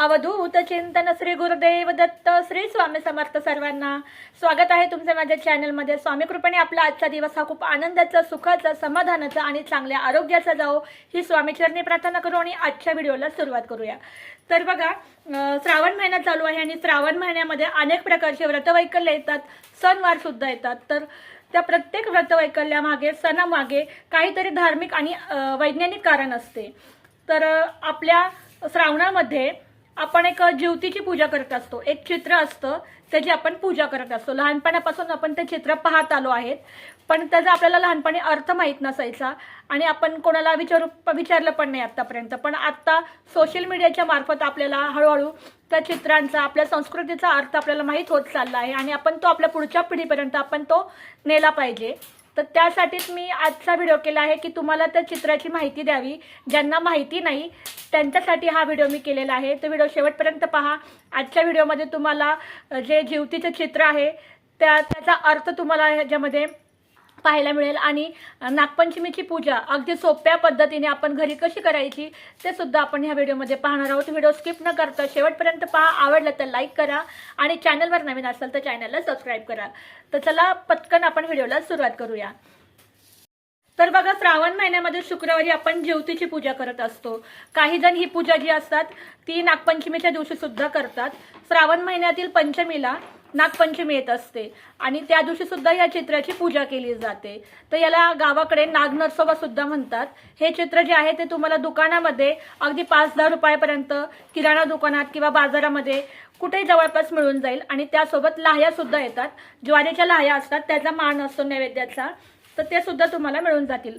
अवधूत चिंतन श्री गुरुदेव दत्त श्री स्वामी समर्थ सर्वांना स्वागत आहे तुमचं माझ्या चॅनलमध्ये स्वामी कृपेने आपला आजचा दिवस हा खूप आनंदाचा सुखाचा समाधानाचा आणि चांगल्या आरोग्याचा जाओ ही स्वामीचरणी प्रार्थना करू आणि आजच्या व्हिडिओला सुरुवात करूया. तर बघा श्रावण महिना चालू आहे आणि श्रावण महिन्यामध्ये अनेक प्रकारचे व्रतवैकल्य येतात. सणवार सुद्धा येतात. तर त्या प्रत्येक व्रतवैकल्यामागे सणामागे काहीतरी धार्मिक आणि वैज्ञानिक कारण असते. तर आपल्या श्रावणामध्ये आपण एक ज्योतीची पूजा करत असतो. एक चित्र असतं त्याची आपण पूजा करत असतो. लहानपणापासून आपण ते चित्र पाहत आलो आहेत. पण त्याचा आपल्याला लहानपणी अर्थ माहीत नसायचा आणि आपण कोणाला विचारू विचारलं पण नाही आत्तापर्यंत. पण आत्ता सोशल मीडियाच्या मार्फत आपल्याला हळूहळू त्या चित्रांचा आपल्या संस्कृतीचा अर्थ आपल्याला माहीत होत चालला आहे आणि आपण तो आपल्या पुढच्या पिढीपर्यंत आपण तो नेला पाहिजे. तर त्यासाठीच मी आजचा व्हिडिओ केला आहे की तुम्हाला त्या चित्राची माहिती द्यावी. ज्यांना माहिती नाही त्यांच्यासाठी हा व्हिडिओ मी केलेला आहे. तो व्हिडिओ शेवटपर्यंत पहा. आजच्या व्हिडिओमध्ये तुम्हाला जे जीवतीचं चित्र आहे त्या त्याचा अर्थ तुम्हाला ह्याच्यामध्ये पाहायला मिळेल. आणि नागपंचमीची पूजा अगदी सोप्या पद्धतीने आपण घरी कशी करायची ते सुद्धा आपण ह्या व्हिडिओमध्ये पाहणार आहोत. व्हिडिओ स्किप न करता शेवटपर्यंत पहा. आवडलं तर लाईक करा आणि चॅनलवर नवीन असाल तर चॅनलला सबस्क्राईब करा. तर चला पटकन आपण व्हिडिओला सुरुवात करूया. तर बघा श्रावण महिन्यामध्ये शुक्रवारी आपण ज्योतीची पूजा करत असतो. काही जण ही पूजा जी असतात ती नागपंचमीच्या दिवशी सुद्धा करतात. श्रावण महिन्यातील पंचमीला नागपंचमी येत असते आणि त्या दिवशी सुद्धा या चित्राची पूजा केली जाते. तर याला गावाकडे नागनरसोबा सुद्धा म्हणतात. हे चित्र जे आहे ते तुम्हाला दुकानामध्ये अगदी पाच दहा रुपयापर्यंत किराणा दुकानात किंवा बाजारामध्ये कुठेही जवळपास मिळून जाईल आणि त्यासोबत लाह्या सुद्धा येतात. ज्वारीच्या लाह्या असतात त्याचा मान असतो नैवेद्याचा. तर ते सुद्धा तुम्हाला मिळून जातील.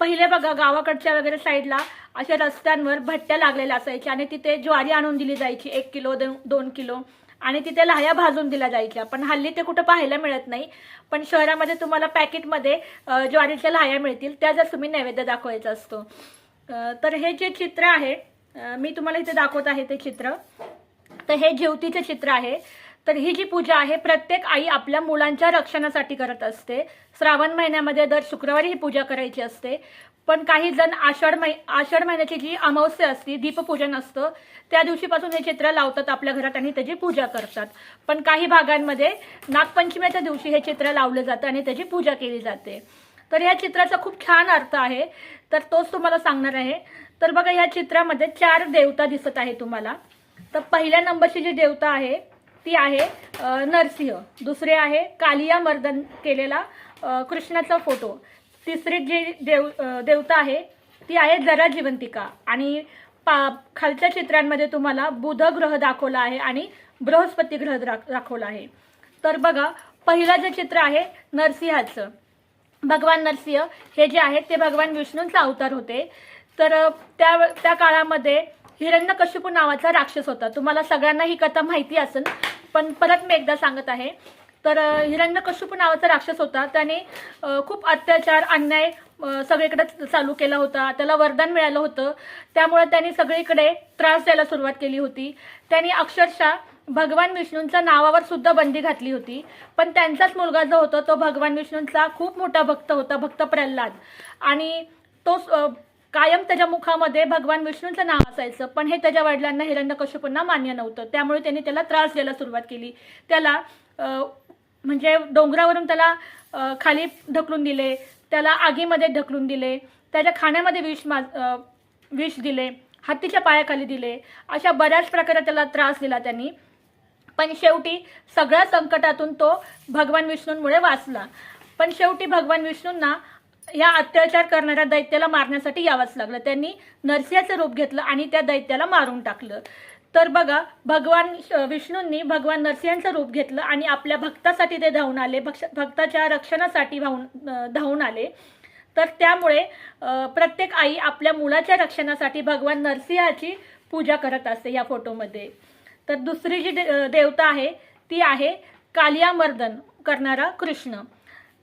पहिले बघा गावाकडच्या वगैरे साईडला अशा रस्त्यांवर भट्ट्या लागलेल्या असायच्या आणि तिथे ज्वारी आणून दिली जायची एक किलो दोन दोन किलो. आणि तिथे लाह्या भाजून दिल्या जायच्या. पण हल्ली ते कुठं पाहायला मिळत नाही. पण शहरामध्ये तुम्हाला पॅकेटमध्ये ज्वारीच्या लाह्या मिळतील. त्या जर तुम्ही नैवेद्य दाखवायचा असतो. तर हे जे चित्र आहे मी तुम्हाला इथे दाखवत आहे ते चित्र. तर हे जेवतीचे चित्र आहे. तर ही जी पूजा आहे प्रत्येक आई आपल्या मुलांच्या रक्षणासाठी करत असते. श्रावण महिन्यामध्ये दर शुक्रवारी ही पूजा करायची असते. पण काही जण आषाढ मै आषाढ महिन्याची जी अमावस्या असते दीपपूजन असतं त्या दिवशीपासून हे चित्र लावतात आपल्या घरात आणि त्याची पूजा करतात. पण काही भागांमध्ये नागपंचमीच्या दिवशी हे चित्र लावलं जातं आणि त्याची पूजा केली जाते. तर या चित्राचा खूप छान अर्थ आहे. तर तोच तुम्हाला सांगणार आहे. तर बघा या चित्रामध्ये चार देवता दिसत आहे तुम्हाला. तर पहिल्या नंबरची जी देवता आहे ती आहे नरसिंह. दुसरे आहे कालिया मर्दन केलेला कृष्णाचा फोटो. तिसरी जी देव देवता आहे ती आहे जरा जिवंतिका. आणि पा खालच्या चित्रांमध्ये तुम्हाला बुध ग्रह दाखवला आहे आणि बृहस्पती ग्रह दाखवला आहे. तर बघा पहिलं जे चित्र आहे नरसिंहाचं. भगवान नरसिंह हे जे आहेत ते भगवान विष्णूंचा अवतार होते. तर त्या त्या काळामध्ये हिरण्यकश्यपू नावाचा राक्षस होता. तुम्हाला सगळ्यांना ही कथा माहिती असेल पण परत मी एकदा सांगत आहे. तर अ, नावाचा राक्षस होता. त्याने खूप अत्याचार अन्याय सगळीकडे चालू केला होता. त्याला वरदान मिळालं होतं. त्यामुळे त्यांनी सगळीकडे त्रास द्यायला सुरुवात केली होती. त्याने अक्षरशः भगवान विष्णूंच्या नावावर सुद्धा बंदी घातली होती. पण त्यांचाच मुलगा जो होता तो भगवान विष्णूंचा खूप मोठा भक्त होता भक्त प्रल्हाद. आणि तो कायम त्याच्या मुखामध्ये भगवान विष्णूंचं नाव असायचं पण हे त्याच्या वडिलांना हिरण्यकश्यपूंना मान्य नव्हतं. त्यामुळे त्यांनी त्याला त्रास द्यायला सुरुवात केली. त्याला म्हणजे डोंगरावरून त्याला खाली ढकलून दिले त्याला आगीमध्ये ढकलून दिले त्याच्या खाण्यामध्ये विष मा विष दिले हत्तीच्या पायाखाली दिले अशा बऱ्याच प्रकारे त्याला त्रास दिला त्यांनी. पण शेवटी सगळ्या संकटातून तो भगवान विष्णूंमुळे वाचला. पण शेवटी भगवान विष्णूंना या अत्याचार करणाऱ्या दैत्याला मारण्यासाठी यावंच लागलं. त्यांनी नरसिंहाचं रूप घेतलं आणि त्या दैत्याला मारून टाकलं. तर बघा भगवान श- विष्णूंनी भगवान नरसिंहांचं रूप घेतलं आणि आपल्या भक्तासाठी ते धावून आले. भक्ष भक्ताच्या रक्षणासाठी धावून धावून आले. तर त्यामुळे प्रत्येक आई आपल्या मुलाच्या रक्षणासाठी भगवान नरसिंहाची पूजा करत असते या फोटोमध्ये. तर दुसरी जी दे- देवता आहे ती आहे कालियामर्दन करणारा कृष्ण.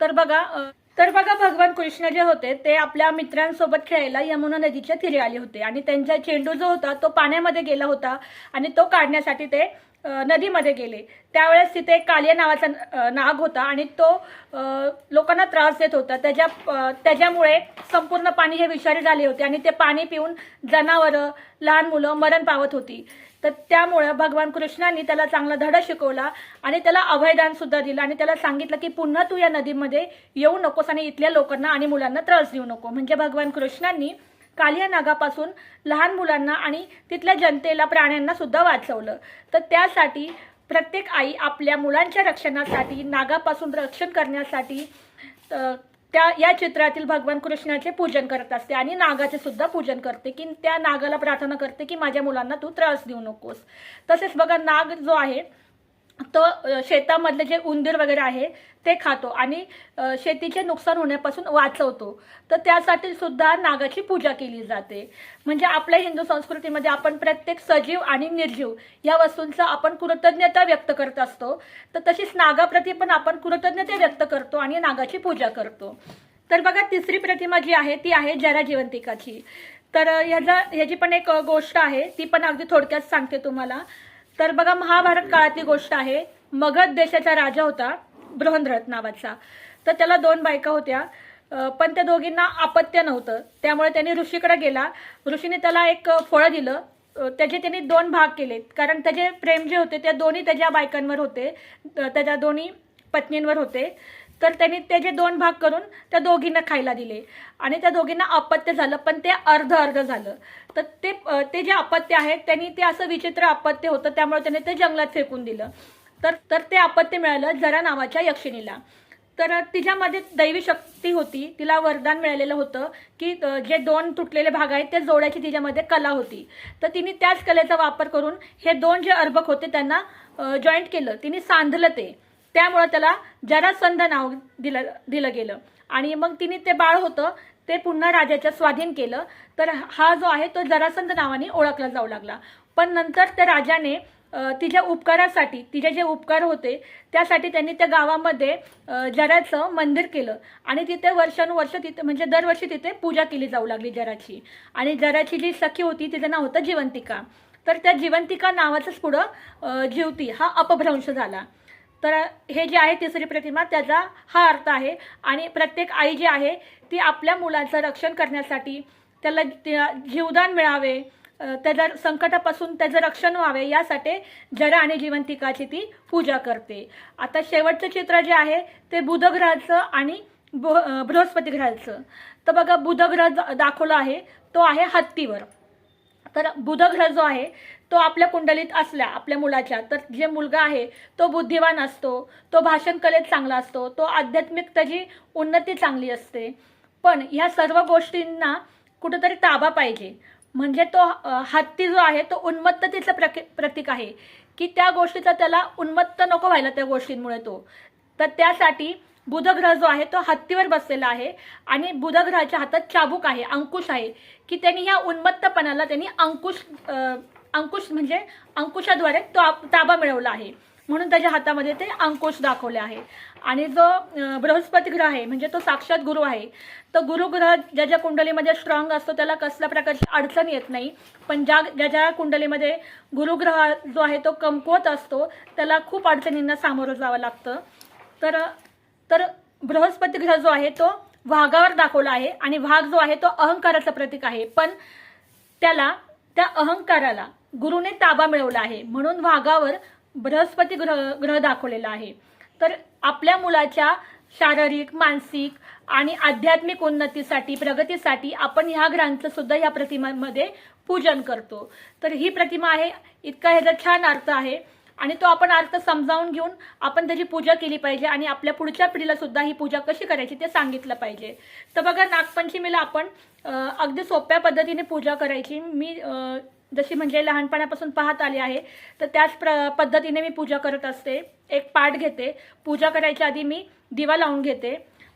तर बघा तर बघा भगवान कृष्ण जे होते ते आपल्या मित्रांसोबत खेळायला यमुना नदीच्या तीरी आले होते. आणि त्यांचा चेंडू जो होता तो पाण्यामध्ये गेला होता आणि तो काढण्यासाठी ते नदीमध्ये गेले. त्यावेळेस तिथे कालिया नावाचा नाग होता आणि तो लोकांना त्रास देत होता. त्याच्या त्याच्यामुळे संपूर्ण पाणी हे विषारी झाले होते आणि ते पाणी पिऊन जनावरं लहान मुलं मरण पावत होती. तर त्यामुळं भगवान कृष्णांनी त्याला चांगला धडा शिकवला आणि त्याला अभयदान सुद्धा दिलं आणि त्याला सांगितलं की पुन्हा तू या नदीमध्ये येऊ नकोस आणि इथल्या लोकांना आणि मुलांना त्रास देऊ नको. म्हणजे भगवान कृष्णांनी कालिया नागापासून लहान मुलांना आणि तिथल्या जनतेला प्राण्यांना सुद्धा वाचवलं. तर त्यासाठी प्रत्येक आई आपल्या मुलांच्या रक्षणासाठी नागापासून रक्षण करण्यासाठी त्या या चित्रातील भगवान कृष्णाचे पूजन करत असते आणि नागाचे सुद्धा पूजन करते की त्या नागाला प्रार्थना करते की माझ्या मुलांना तू त्रास देऊ नकोस. तसेच बघा नाग जो आहे तो शेतामधले जे उंदीर वगैरे आहे ते खातो आणि शेतीचे नुकसान होण्यापासून वाचवतो. तर त्यासाठी सुद्धा नागाची पूजा केली जाते. म्हणजे आपल्या हिंदू संस्कृतीमध्ये आपण प्रत्येक सजीव आणि निर्जीव या वस्तूंचा आपण कृतज्ञता व्यक्त करत असतो. तर तशीच नागाप्रती पण आपण कृतज्ञता व्यक्त करतो आणि नागाची पूजा करतो. तर बघा तिसरी प्रतिमा जी आहे ती आहे जरा जिवंतिकाची. तर ह्याचा ह्याची पण एक गोष्ट आहे ती पण अगदी थोडक्यात सांगते तुम्हाला. तर बघा महाभारत काळातली गोष्ट आहे. मगध देशाचा राजा होता बृहनरथ नावाचा. तर त्याला दोन बायका होत्या. पण त्या दोघींना अपत्य नव्हतं. त्यामुळे त्यांनी ऋषीकडे गेला. ऋषीने त्याला एक फळं दिलं. त्याचे त्यांनी दोन भाग केले कारण त्याचे प्रेम जे होते त्या दोन्ही त्याच्या बायकांवर होते. त्याच्या दोन्ही पत्नींवर होते. तर त्यांनी त्याचे दोन भाग करून त्या दोघींना खायला दिले. आणि त्या दोघींना अपत्य झालं पण ते अर्ध अर्ध झालं. तर ते ते जे अपत्य आहे त्यांनी ते असं विचित्र अपत्य होतं त्यामुळे त्याने ते जंगलात फेकून दिलं. तर तर ते अपत्य मिळालं जरा नावाच्या यक्षिणीला. तर तिच्यामध्ये दैवी शक्ती होती तिला वरदान मिळालेलं होतं की जे दोन तुटलेले भाग आहेत ते जोडायची तिच्यामध्ये कला होती. तर तिने त्याच कलेचा वापर करून हे दोन जे अर्भक होते त्यांना जॉईंट केलं. तिने सांधलं ते. त्यामुळं त्याला जरासंध नाव दिलं दिलं गेलं. आणि मग तिने ते बाळ होतं ते पुन्हा राजाच्या स्वाधीन केलं. तर हा जो आहे तो जरासंध नावाने ओळखला जाऊ लागला. पण नंतर त्या राजाने तिच्या उपकारासाठी तिचे जे उपकार होते त्यासाठी त्यांनी त्या गावामध्ये जराचं मंदिर केलं. आणि तिथे वर्षानुवर्ष तिथे म्हणजे दरवर्षी तिथे पूजा केली जाऊ लागली जराची. आणि जराची जी सखी होती तिचं नाव होतं जिवंतिका. तर त्या जिवंतिका नावाचंच पुढं जीवती हा अपभ्रंश झाला. तर हे जे आहे तिसरी प्रतिमा त्याचा हा अर्थ आहे. आणि प्रत्येक आई जी आहे ती आपल्या मुलाचं रक्षण करण्यासाठी त्याला त्या- जीवदान मिळावे त्याचं त्याच्या संकटापासून त्याचं रक्षण व्हावे यासाठी जरा आणि जीवंतिकाची ती पूजा करते. आता शेवटचं चित्र जे आहे ते बुधग्रहाचं आणि बृहस्पती ग्रहाचं तर बघा बुधग्रह दाखवला आहे तो आहे हत्तीवर. तर बुधग्रह जो आहे तो आपल्या कुंडलीत असल्या आपल्या मुलाच्या तर जे मुलगा आहे तो बुद्धिवान असतो तो भाषण कलेत चांगला असतो तो आध्यात्मिक त्याची उन्नती चांगली असते. पण ह्या सर्व गोष्टींना कुठंतरी ताबा पाहिजे. म्हणजे तो हत्ती जो आहे तो उन्मत्ततेचं प्रक प्रतीक आहे. की त्या गोष्टीचा त्याला उन्मत्त नको व्हायला त्या गोष्टींमुळे तो. तर त्यासाठी बुधग्रह जो आहे तो हत्तीवर बसलेला आहे आणि बुधग्रहाच्या हातात चाबूक आहे अंकुश आहे. की त्यांनी ह्या उन्मत्तपणाला त्यांनी अंकुश अंकुश म्हणजे अंकुशाद्वारे तो आप- ताबा मिळवला आहे. म्हणून त्याच्या हातामध्ये ते अंकुश दाखवले आहे. आणि जो बृहस्पती ग्रह आहे म्हणजे तो साक्षात गुरु आहे तर गुरुग्रह ज्या ज्या कुंडलीमध्ये स्ट्रॉंग असतो त्याला कसल्या प्रकारची अडचण येत नाही. पण ज्या ज्या ज्या कुंडलीमध्ये गुरुग्रह जो आहे तो कमकुवत असतो त्याला खूप अडचणींना सामोरं जावं लागतं. तर तर बृहस्पती ग्रह जो आहे तो वाघावर दाखवला आहे आणि वाघ जो आहे तो अहंकाराचं प्रतीक आहे. पण त्याला त्या अहंकाराला गुरुने ताबा मिळवला आहे. म्हणून वाघावर बृहस्पती ग्रह ग्रह दाखवलेला आहे. तर आपल्या मुलाच्या शारीरिक मानसिक आणि आध्यात्मिक उन्नतीसाठी प्रगतीसाठी आपण ह्या ग्रहांचं सुद्धा ह्या प्रतिमांमध्ये पूजन करतो. तर ही प्रतिमा आहे इतका ह्याचा छान अर्थ आहे. आणि तो आपण अर्थ समजावून घेऊन आपण त्याची पूजा केली पाहिजे आणि आपल्या पुढच्या पिढीला सुद्धा ही पूजा कशी करायची ते सांगितलं पाहिजे. तर बघा नागपंचमीला आपण अगदी सोप्या पद्धतीने पूजा करायची. मी जशी म्हणजे लहानपणापासून पाहत आली आहे तर त्याच प्र पद्धतीने मी पूजा करत असते. एक पाट घेते. पूजा करायच्या आधी मी दिवा लावून घेते.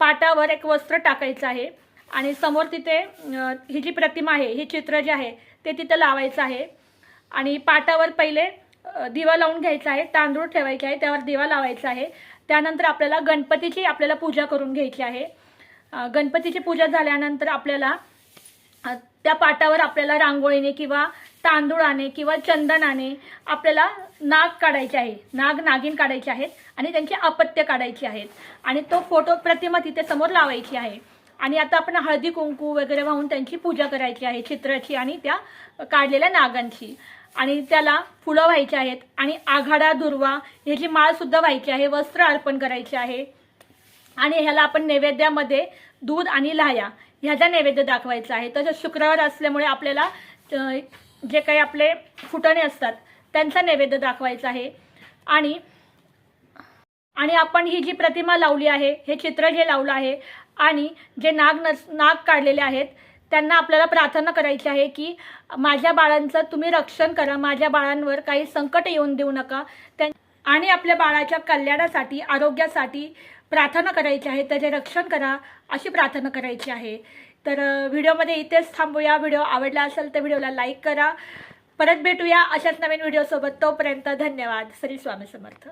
पाटावर एक वस्त्र टाकायचं आहे आणि समोर तिथे ही जी प्रतिमा आहे ही चित्र जे आहे ते तिथं लावायचं आहे. आणि पाटावर पहिले दिवा लावून घ्यायचा आहे. तांदूळ ठेवायचे आहे. त्यावर दिवा लावायचा आहे. त्यानंतर आपल्याला गणपतीची आपल्याला पूजा करून घ्यायची आहे. गणपतीची पूजा झाल्यानंतर आपल्याला त्या पाटावर आपल्याला रांगोळीने किंवा तांदूळाने किंवा चंदनाने आपल्याला नाग काढायचे आहे. नाग नागिन काढायचे आहेत आणि त्यांचे अपत्य काढायचे आहेत. आणि तो फोटो प्रतिमा तिथे समोर लावायची आहे. आणि आता आपण हळदी कुंकू वगैरे वाहून त्यांची पूजा करायची आहे चित्राची आणि त्या काढलेल्या नागांची. आणि त्याला फुलं व्हायची आहेत आणि आघाडा दुर्वा ह्याची माळ सुद्धा व्हायची आहे वस्त्र अर्पण करायचे आहे. आणि ह्याला आपण नैवेद्यामध्ये दूध आणि लाह्या ह्याचा नैवेद्य दाखवायचा आहे. तसंच शुक्रवार असल्यामुळे आपल्याला जे काही आपले फुटणे असतात त्यांचा नैवेद्य दाखवायचा आहे. आणि आणि आपण ही जी प्रतिमा लावली आहे हे चित्र जे लावलं आहे आणि जे नाग नस नाग काढलेले आहेत त्यांना आपल्याला प्रार्थना करायची आहे की माझ्या बाळांचं तुम्ही रक्षण करा माझ्या बाळांवर काही संकट येऊन देऊ नका. त्यां आणि आपल्या बाळाच्या कल्याणासाठी आरोग्यासाठी प्रार्थना करायची आहे त्याचे रक्षण करा अशी प्रार्थना करायची आहे. तर व्हिडिओमध्ये इथेच थांबूया. व्हिडिओ आवडला असेल तर व्हिडिओला लाईक करा. परत भेटूया अशाच नवीन व्हिडिओसोबत. तोपर्यंत धन्यवाद. श्री स्वामी समर्थ.